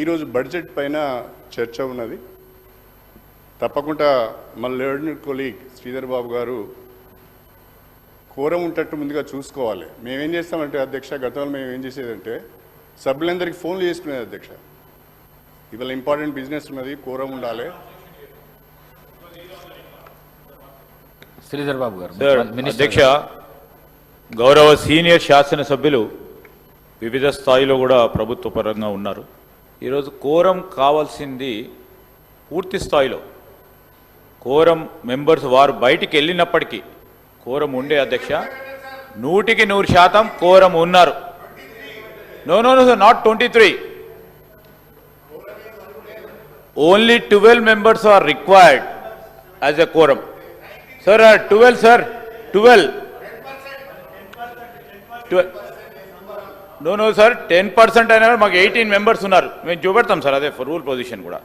ఈరోజు బడ్జెట్ పైన చర్చ ఉన్నది. తప్పకుండా మన లేడర్ కొలీగ్ శ్రీధర్ బాబు గారు కూర ఉంటట్టు ముందుగా చూసుకోవాలి. మేమేం చేస్తామంటే అధ్యక్ష గతంలో మేము ఏం చేసేదంటే సభ్యులందరికీ ఫోన్లు చేసుకునేది అధ్యక్ష. ఇవాళ ఇంపార్టెంట్ బిజినెస్ ఉన్నది కూర ఉండాలి. శ్రీధర్ బాబు గారు అధ్యక్ష గౌరవ సీనియర్ శాసనసభ్యులు వివిధ స్థాయిలో కూడా ప్రభుత్వ పరంగా ఉన్నారు. ఈరోజు కోరం కావాల్సింది పూర్తి స్థాయిలో. కోరం మెంబర్స్ వారు బయటికి వెళ్ళినప్పటికీ కోరం ఉండే అధ్యక్ష. నూటికి నూరు శాతం కోరం ఉన్నారు. No no no not twenty three only twelve members are required as a quorum sir twelve sir twelve no no sir ten percent అయినా మాకు ఎయిటీన్ మెంబర్స్ ఉన్నారు. మేము చూపెడతాం సార్ అదే రూల్ పొజిషన్ కూడా.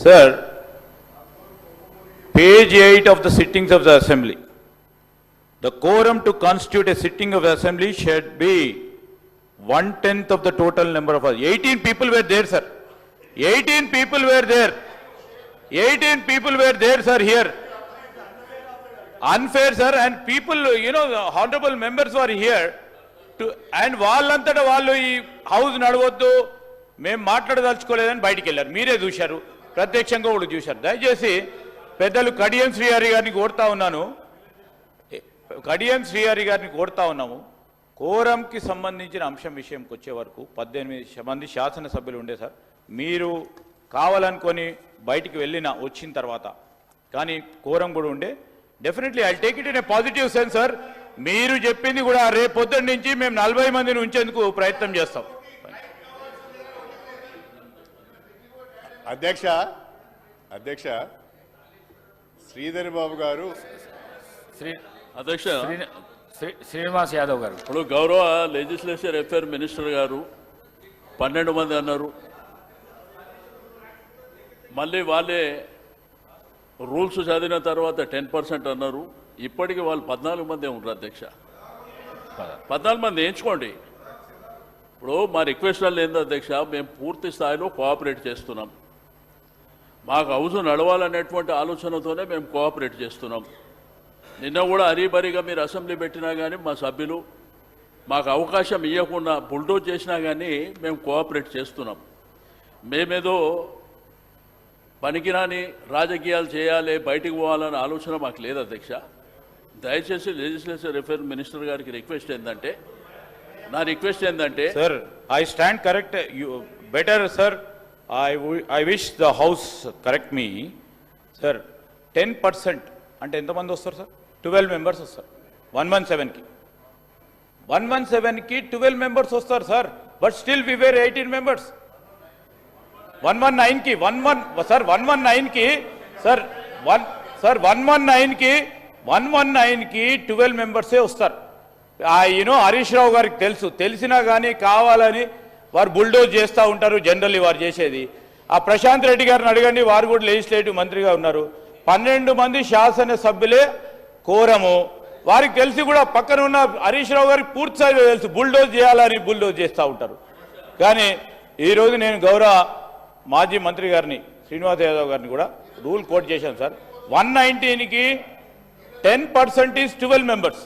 Sir page eight of the sittings of the assembly the quorum to constitute a sitting of the assembly shall be one tenth of the total number of eighteen people were there sir eighteen people were there eighteen people were there sir here unfair sir and people you know honourable members are here to and వాళ్ళంతటా వాళ్ళు ఈ house నడవద్దు మేము మాట్లాడదలుచుకోలేదని బయటికి వెళ్ళారు. మీరే చూశారు. ప్రత్యక్షంగా కూడా చూశారు. దయచేసి పెద్దలు కడియం శ్రీహరి గారిని కోరుతా ఉన్నాను. కడియం శ్రీహరి గారిని కోరుతా ఉన్నాము. కోరంకి సంబంధించిన అంశం విషయంకి వచ్చే వరకు పద్దెనిమిది మంది శాసనసభ్యులు ఉండే సార్. మీరు కావాలనుకొని బయటికి వెళ్ళిన వచ్చిన తర్వాత కానీ కోరం కూడా ఉండే. Definitely I take it in a positive sense sir మీరు చెప్పింది కూడా రేపు పొద్దున్న నుంచి మేము నలభై మందిని ఉంచేందుకు ప్రయత్నం చేస్తాం. అధ్యక్ష అధ్యక్ష శ్రీధర్ బాబు గారు. శ్రీ అధ్యక్ష. శ్రీ- శ్రీ- శ్రీనివాస్ యాదవ్ గారు. ఇప్పుడు గౌరవ లెజిస్లేచర్ అఫేర్ మినిస్టర్ గారు పన్నెండు మంది అన్నారు. మళ్ళీ వాళ్ళే రూల్స్ చదివిన తర్వాత టెన్ పర్సెంట్ అన్నారు. ఇప్పటికి వాళ్ళు పద్నాలుగు మంది ఉంటారు అధ్యక్ష? పద్నాలుగు మంది ఎంచుకోండి. ఇప్పుడు మా రిక్వెస్ట్ వల్ల ఏందో అధ్యక్ష? మేము పూర్తి స్థాయిలో కోఆపరేట్ చేస్తున్నాం. మాకు హౌస్ నడవాలనేటువంటి ఆలోచనతోనే మేము కోఆపరేట్ చేస్తున్నాం. నిన్న కూడా హరీబరీగా మీరు అసెంబ్లీ పెట్టినా కానీ మా సభ్యులు మాకు అవకాశం ఇవ్వకుండా బుల్డోజ్ చేసినా కానీ మేము కోఆపరేట్ చేస్తున్నాం. మేమేదో పనికిరాని రాజకీయాలు చేయాలి బయటికి పోవాలనే ఆలోచన మాకు లేదు అధ్యక్ష. దయచేసి లెజిస్లేచర్ అఫేర్ మినిస్టర్ గారికి రిక్వెస్ట్ ఏంటంటే నా రిక్వెస్ట్ ఏంటంటే sir I stand correct you better sir I I wish the house correct me sir ten percent అంటే ఎంతమంది వస్తారు సార్ ట్వెల్వ్ మెంబర్స్ వస్తారు. వన్ వన్ సెవెన్కి వన్ వన్ సెవెన్కి ట్వెల్వ్ మెంబర్స్ వస్తారు sir but still we were eighteen members one one నైన్కి one one sir one one నైన్కి sir one sir one one నైన్కి వన్ వన్ నైన్కి ట్వెల్వ్ మెంబర్సే వస్తారు. ఈయన హరీష్ రావు గారికి తెలుసు. తెలిసినా కానీ కావాలని వారు బుల్డోజ్ చేస్తూ ఉంటారు జనరల్లీ వారు చేసేది. ఆ ప్రశాంత్ రెడ్డి గారిని అడగండి వారు కూడా లెజిస్లేటివ్ మంత్రిగా ఉన్నారు. పన్నెండు మంది శాసన సభ్యులే కోరము. వారికి తెలిసి కూడా పక్కన ఉన్న హరీష్ రావు గారికి పూర్తి తెలుసు. బుల్డోజ్ చేయాలని బుల్డోజ్ చేస్తూ ఉంటారు. కానీ ఈరోజు నేను గౌరవ మాజీ మంత్రి గారిని శ్రీనివాస్ యాదవ్ గారిని కూడా రూల్ కోట్ చేశాను sir. One నైన్టీన్కి ten percent is twelve members.